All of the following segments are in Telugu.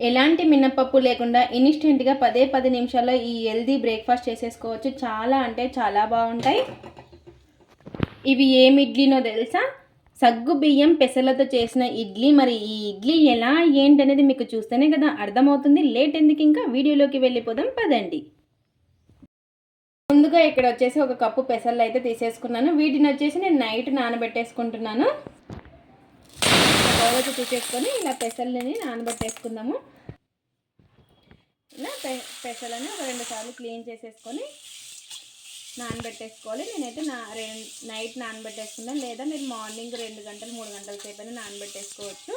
ఎలాంటి మినపప్పు లేకుండా ఇన్స్టెంట్గా పదే పది నిమిషాల్లో ఈ హెల్దీ బ్రేక్ఫాస్ట్ చేసేసుకోవచ్చు. చాలా అంటే చాలా బాగుంటాయి. ఇవి ఏమి ఇడ్లీనో తెలుసా? సగ్గు బియ్యం పెసలతో చేసిన ఇడ్లీ. మరి ఈ ఇడ్లీ ఎలా ఏంటనేది మీకు చూస్తేనే కదా అర్థమవుతుంది. లేట్ ఎందుకు ఇంకా? వీడియోలోకి వెళ్ళిపోదాం పదండి. ముందుగా ఇక్కడ వచ్చేసి ఒక కప్పు పెసలు అయితే తీసేసుకున్నాను. వీటిని వచ్చేసి నేను నైట్ నానబెట్టేసుకుంటున్నాను. బౌలతో తీసేసుకొని ఇలా పెసల్ని నానబెట్టేసుకుందాము. ఇలా పె పెసలని ఒక రెండు సార్లు క్లీన్ చేసేసుకొని నానబెట్టేసుకోవాలి. నేనైతే నా నైట్ నానబెట్టేసుకున్నాను లేదా మీరు మార్నింగ్ రెండు గంటలు మూడు గంటల సేపు అయినా నానబెట్టేసుకోవచ్చు.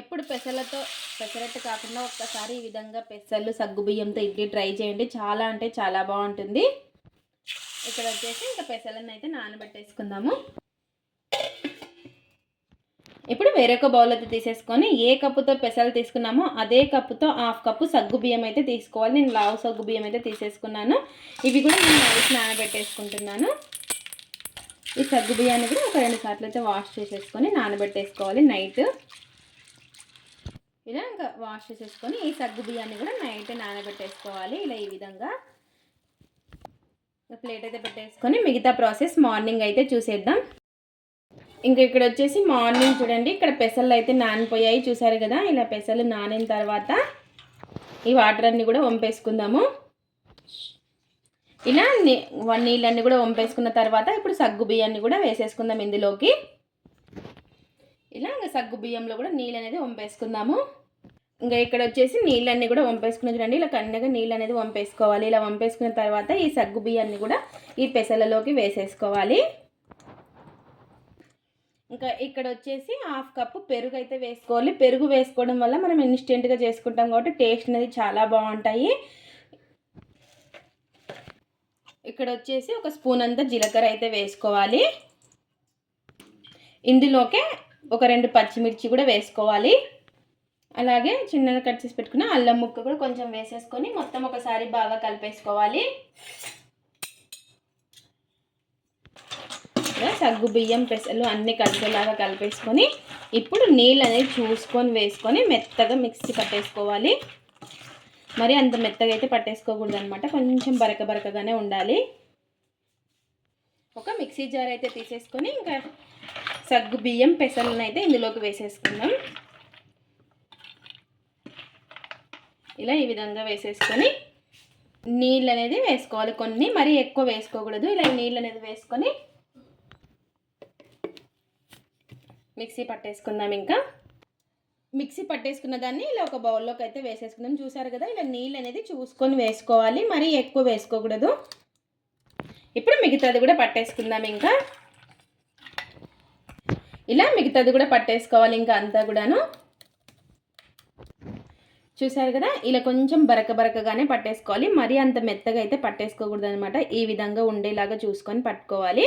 ఎప్పుడు పెసలతో పెసరట్టు కాకుండా ఒక్కసారి ఈ విధంగా పెసలు సగ్గుబియ్యంతో ఇడ్లీ ట్రై చేయండి. చాలా అంటే చాలా బాగుంటుంది. ఇక్కడ వచ్చేసి ఇంకా పెసలను అయితే నానబెట్టేసుకుందాము. ఇప్పుడు వేరొక బౌల్ అయితే తీసేసుకొని ఏ కప్పుతో పెసలు తీసుకున్నామో అదే కప్పుతో హాఫ్ కప్పు సగ్గు బియ్యం అయితే తీసుకోవాలి. నేను లావు సగ్గు బియ్యం అయితే తీసేసుకున్నాను. ఇవి కూడా నేను నైట్ నానబెట్టేసుకుంటున్నాను. ఈ సగ్గు బియ్యాన్ని కూడా ఒక రెండు సార్లు అయితే వాష్ చేసేసుకొని నానబెట్టేసుకోవాలి నైట్. ఇలా ఇంకా వాష్ చేసేసుకొని ఈ సగ్గు బియ్యాన్ని కూడా నైట్ నానబెట్టేసుకోవాలి ఇలా ఈ విధంగా. ప్లేట్ అయితే పెట్టేసుకొని మిగతా ప్రాసెస్ మార్నింగ్ అయితే చూసేద్దాం. ఇంకా ఇక్కడ వచ్చేసి మార్నింగ్ చూడండి. ఇక్కడ పెసలు అయితే నానిపోయాయి. చూసారు కదా? ఇలా పెసలు నానిన తర్వాత ఈ వాటర్ అన్నీ కూడా వంపేసుకుందాము. ఇలా నీళ్ళన్నీ కూడా వంపేసుకున్న తర్వాత ఇప్పుడు సగ్గు బియ్యాన్ని కూడా వేసేసుకుందాం ఇందులోకి. ఇలా ఇంకా సగ్గు బియ్యంలో కూడా నీళ్ళు అనేది వంపేసుకుందాము. ఇంకా ఇక్కడ వచ్చేసి నీళ్ళన్నీ కూడా వంపేసుకున్న చూడండి. ఇలా కన్నగా నీళ్ళు అనేది వంపేసుకోవాలి. ఇలా వంపేసుకున్న తర్వాత ఈ సగ్గు బియ్యాన్ని కూడా ఈ పెసలలోకి వేసేసుకోవాలి. ఇంకా ఇక్కడ వచ్చేసి హాఫ్ కప్పు పెరుగు అయితే వేసుకోవాలి. పెరుగు వేసుకోవడం వల్ల మనం ఇన్స్టెంట్గా చేసుకుంటాం కాబట్టి టేస్ట్ అనేది చాలా బాగుంటాయి ఇక్కడ వచ్చేసి ఒక స్పూన్ అంతా జీలకర్ర అయితే వేసుకోవాలి. ఇందులోకే ఒక రెండు పచ్చిమిర్చి కూడా వేసుకోవాలి. అలాగే చిన్నగా కట్ చేసి పెట్టుకున్న అల్లం ముక్క కూడా కొంచెం వేసేసుకొని మొత్తం ఒకసారి బాగా కలిపేసుకోవాలి. సగ్గు బియ్యం పెసలు అన్నీ కలిసేలాగా కలిపేసుకొని ఇప్పుడు నీళ్ళు అనేది చూసుకొని వేసుకొని మెత్తగా మిక్సీ పట్టేసుకోవాలి. మరి అంత మెత్తగా అయితే పట్టేసుకోకూడదు అనమాట కొంచెం బరక బరకగానే ఉండాలి. ఒక మిక్సీ జార్ అయితే తీసేసుకొని ఇంకా సగ్గు బియ్యం పెసలను అయితే ఇందులోకి వేసేసుకుందాం. ఇలా ఈ విధంగా వేసేసుకొని నీళ్ళు అనేది వేసుకోవాలి. కొన్ని మరీ ఎక్కువ వేసుకోకూడదు. ఇలా నీళ్ళు అనేది వేసుకొని మిక్సీ పట్టేసుకుందాం ఇంకా. మిక్సీ పట్టేసుకున్న దాన్ని ఇలా ఒక బౌల్లోకి అయితే వేసేసుకుందాం. చూసారు కదా ఇలా నీళ్ళు అనేది చూసుకొని వేసుకోవాలి. మరీ ఎక్కువ వేసుకోకూడదు. ఇప్పుడు మిగతాది కూడా పట్టేసుకుందాం ఇంకా. ఇలా మిగతాది కూడా పట్టేసుకోవాలి ఇంకా అంతా కూడాను. చూసారు కదా ఇలా కొంచెం బరక బరకగానే పట్టేసుకోవాలి. మరీ అంత మెత్తగా అయితే పట్టేసుకోకూడదు అనమాట ఈ విధంగా ఉండేలాగా చూసుకొని పట్టుకోవాలి.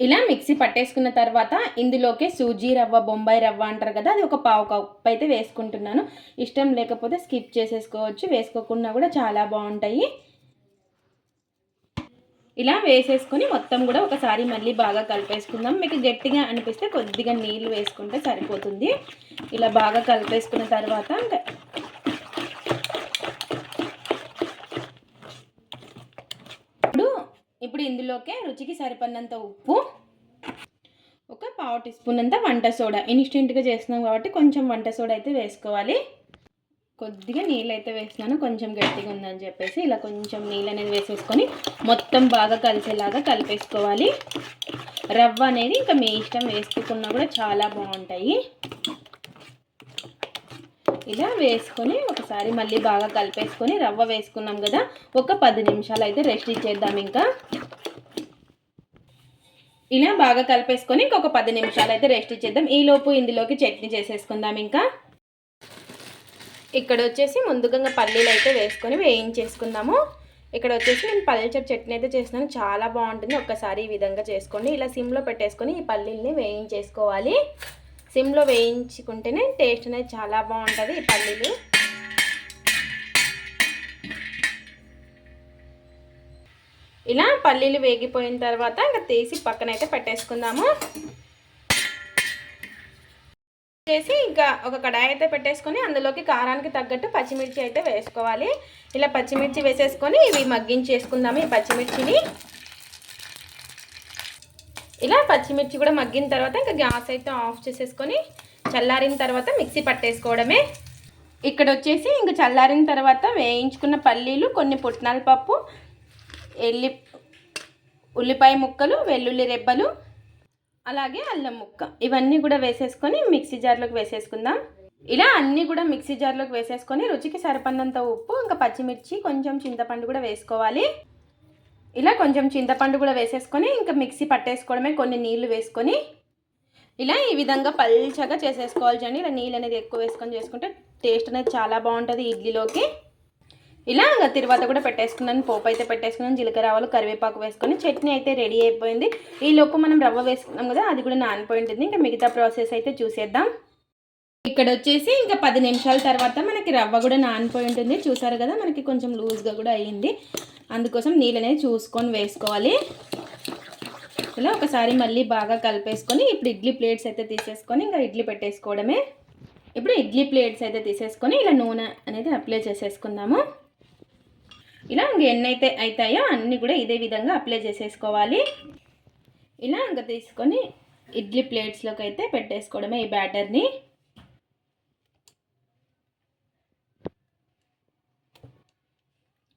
ఇలా మిక్సీ పట్టేసుకున్న తర్వాత ఇందులోకి సూజీ రవ్వ బొంబాయి రవ్వ అంటారు కదా అది ఒక పావు కప్ అయితే వేసుకుంటున్నాను. ఇష్టం లేకపోతే స్కిప్ చేసేసుకోవచ్చు వేసుకోకుండా కూడా చాలా బాగుంటాయి. ఇలా వేసేసుకొని మొత్తం కూడా ఒకసారి మళ్ళీ బాగా కలిపేసుకుందాం. మీకు గట్టిగా అనిపిస్తే కొద్దిగా నీళ్ళు వేసుకుంటే సరిపోతుంది. ఇలా బాగా కలిపేసుకున్న తర్వాత ఇప్పుడు ఇప్పుడు ఇందులోకే రుచికి సరిపడినంత ఉప్పు ఒక పావు టీ స్పూన్ అంత వంట సోడా. ఇన్స్టెంట్గా చేస్తున్నాం కాబట్టి కొంచెం వంట సోడా అయితే వేసుకోవాలి. కొద్దిగా నీళ్ళు అయితే వేసినాను కొంచెం గట్టిగా ఉందని చెప్పేసి ఇలా కొంచెం నీళ్ళు అనేది వేసేసుకొని మొత్తం బాగా కలిసేలాగా కలిపేసుకోవాలి. రవ్వ అనేది ఇంకా మీ ఇష్టం వేసుకున్నా కూడా చాలా బాగుంటాయి. ఇలా వేసుకొని ఒకసారి మళ్ళీ బాగా కలిపేసుకొని రవ్వ వేసుకున్నాం కదా ఒక పది నిమిషాలు అయితే రెస్ట్ ఇచ్చేద్దాం ఇంకా. ఇలా బాగా కలిపేసుకొని ఇంకొక పది నిమిషాలు అయితే రెస్ట్ ఇచ్చేద్దాం ఈలోపు ఇందులోకి చట్నీ చేసేసుకుందాం ఇంకా. ఇక్కడ వచ్చేసి ముందుగా పల్లీలు అయితే వేసుకొని వేయించేసుకుందాము. ఇక్కడ వచ్చేసి నేను పల్లీచర్ చట్నీ అయితే చేస్తున్నాను. చాలా బాగుంటుంది. ఒక్కసారి ఈ విధంగా చేసుకోండి. ఇలా సిమ్లో పెట్టేసుకొని ఈ పల్లీల్ని వేయించేసుకోవాలి. సిమ్లో వేయించుకుంటేనే టేస్ట్ అనేది చాలా బాగుంటుంది ఈ పల్లీలు. ఇలా పల్లీలు వేగిపోయిన తర్వాత ఇంకా తీసి పక్కనైతే పెట్టేసుకుందాము. చేసి ఇంకా ఒక కడాయి అయితే పెట్టేసుకొని అందులోకి కారానికి తగ్గట్టు పచ్చిమిర్చి అయితే వేసుకోవాలి. ఇలా పచ్చిమిర్చి వేసేసుకొని ఇవి మగ్గించేసుకుందాము ఈ పచ్చిమిర్చిని. ఇలా పచ్చిమిర్చి కూడా మగ్గిన తర్వాత ఇంకా గ్యాస్ అయితే ఆఫ్ చేసేసుకొని చల్లారిన తర్వాత మిక్సీ పట్టేసుకోవడమే. ఇక్కడ వచ్చేసి ఇంకా చల్లారిన తర్వాత వేయించుకున్న పల్లీలు కొన్ని పుట్నాల పప్పు ఎల్లి ఉల్లిపాయ ముక్కలు వెల్లుల్లి రెబ్బలు అలాగే అల్లం ముక్క. ఇవన్నీ కూడా వేసేసుకొని మిక్సీ జార్లోకి వేసేసుకుందాం. ఇలా అన్నీ కూడా మిక్సీ జార్లోకి వేసేసుకొని రుచికి సరిపడినంత ఉప్పు ఇంకా పచ్చిమిర్చి కొంచెం చింతపండు కూడా వేసుకోవాలి. ఇలా కొంచెం చింతపండు కూడా వేసేసుకొని ఇంకా మిక్సీ పట్టేసుకోవడమే కొన్ని నీళ్ళు వేసుకొని. ఇలా ఈ విధంగా పల్చగా చేసేసుకోవాలి చూడండి. ఇలా నీళ్ళు అనేది ఎక్కువ వేసుకొని చేసుకుంటే టేస్ట్ అనేది చాలా బాగుంటుంది ఇడ్లీలోకి. ఇలా ఇంకా కూడా పెట్టేసుకున్నాను పోపు అయితే పెట్టేసుకున్నాను జీలకర్ర ఆవాలు కరివేపాకు వేసుకొని చట్నీ అయితే రెడీ అయిపోయింది. ఈ లోపు మనం రవ్వ వేసుకున్నాం కదా అది కూడా నానిపోయి ఉంటుంది ఇంకా మిగతా ప్రాసెస్ అయితే చూసేద్దాం. ఇక్కడ వచ్చేసి ఇంకా పది నిమిషాల తర్వాత మనకి రవ్వ కూడా నానిపోయి ఉంటుంది చూసారు కదా మనకి కొంచెం లూజ్గా కూడా అయ్యింది. అందుకోసం నీళ్ళు అనేది చూసుకొని వేసుకోవాలి. ఇలా ఒకసారి మళ్ళీ బాగా కలిపేసుకొని ఇప్పుడు ఇడ్లీ ప్లేట్స్ అయితే తీసేసుకొని ఇంకా ఇడ్లీ పెట్టేసుకోవడమే. ఇప్పుడు ఇడ్లీ ప్లేట్స్ అయితే తీసేసుకొని ఇలా నూనె అనేది అప్లై చేసేసుకుందాము. ఇలా ఇంక ఎన్నైతే అవుతాయో అన్నీ కూడా ఇదే విధంగా అప్లై చేసేసుకోవాలి. ఇలా ఇంకా తీసుకొని ఇడ్లీ ప్లేట్స్లోకి అయితే పెట్టేసుకోవడమే ఈ బ్యాటర్ని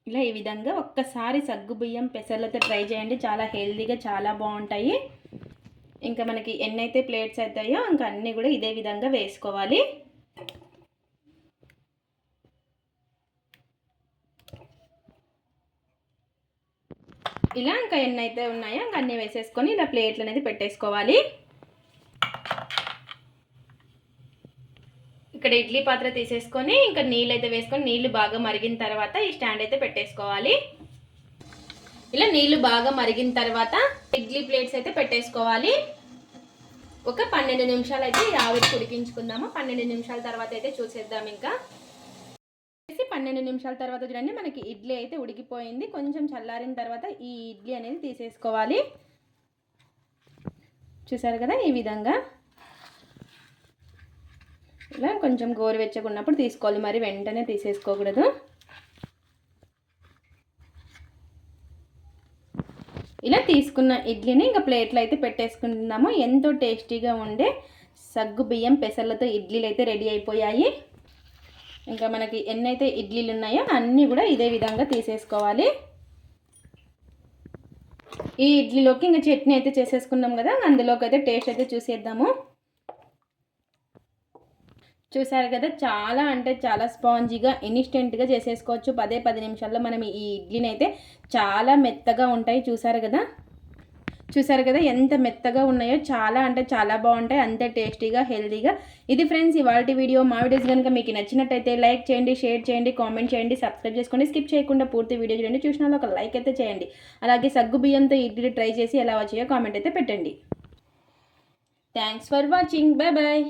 ఇలా ఈ విధంగా ఒక్కసారి సగ్గు బియ్యం పెసర్లతో ట్రై చేయండి. చాలా హెల్దీగా చాలా బాగుంటాయి. ఇంకా మనకి ఎన్నైతే ప్లేట్స్ అవుతాయో ఇంకా అన్నీ కూడా ఇదే విధంగా వేసుకోవాలి. ఇలా ఇంకా ఎన్ని అయితే ఉన్నాయో ఇంకా అన్నీ వేసేసుకొని ఇలా ప్లేట్లు అనేది పెట్టేసుకోవాలి. ఇక్కడ ఇడ్లీ పాత్ర తీసేసుకొని ఇంకా నీళ్ళు అయితే వేసుకొని నీళ్ళు బాగా మరిగిన తర్వాత ఈ స్టాండ్ అయితే పెట్టేసుకోవాలి. ఇలా నీళ్ళు బాగా మరిగిన తర్వాత ఇడ్లీ ప్లేట్స్ అయితే పెట్టేసుకోవాలి. ఒక పన్నెండు నిమిషాలు అయితే ఈ ఆవిరి ఉడికించుకుందాము? పన్నెండు నిమిషాల తర్వాత అయితే చూసేద్దాం ఇంకా. పన్నెండు నిమిషాల తర్వాత చూడండి మనకి ఇడ్లీ అయితే ఉడికిపోయింది. కొంచెం చల్లారిన తర్వాత ఈ ఇడ్లీ అనేది తీసేసుకోవాలి. చూసారు కదా ఈ విధంగా? ఇలా కొంచెం గోరువెచ్చగా ఉన్నప్పుడు తీసుకోవాలి. మరి వెంటనే తీసేసుకోకూడదు. ఇలా తీసుకున్న ఇడ్లీని ఇంకా ప్లేట్లో అయితే పెట్టేసుకుంటున్నాము. ఎంతో టేస్టీగా ఉండే సగ్గు బియ్యం పెసర్లతో ఇడ్లీలు అయితే రెడీ అయిపోయాయి. ఇంకా మనకి ఎన్నైతే ఇడ్లీలు ఉన్నాయో అన్నీ కూడా ఇదే విధంగా తీసేసుకోవాలి. ఈ ఇడ్లీలోకి ఇంకా చట్నీ అయితే చేసేసుకున్నాం కదా అందులోకి అయితే టేస్ట్ అయితే చూసేద్దాము. చూసారు కదా చాలా అంటే చాలా స్పాంజీగా ఇన్స్టెంట్గా చేసేసుకోవచ్చు. పదే పది నిమిషాల్లో మనం ఈ ఇడ్లీని అయితే చాలా మెత్తగా ఉంటాయి చూసారు కదా. చూసారు కదా ఎంత మెత్తగా ఉన్నాయో చాలా అంటే చాలా బాగుంటాయి అంతే టేస్టీగా హెల్తీగా ఇది ఫ్రెండ్స్ ఇవాళ వీడియో. మా వీడియోస్ కనుక మీకు నచ్చినట్టయితే లైక్ చేయండి షేర్ చేయండి కామెంట్ చేయండి సబ్స్క్రైబ్ చేసుకోండి స్కిప్ చేయకుండా పూర్తి వీడియో చూడండి. చూసిన ఒక లైక్ అయితే చేయండి. అలాగే సగ్గు బియ్యంతో ఇడ్లీ ట్రై చేసి ఎలా వచ్చాయో కామెంట్ అయితే పెట్టండి. Thanks for watching bye bye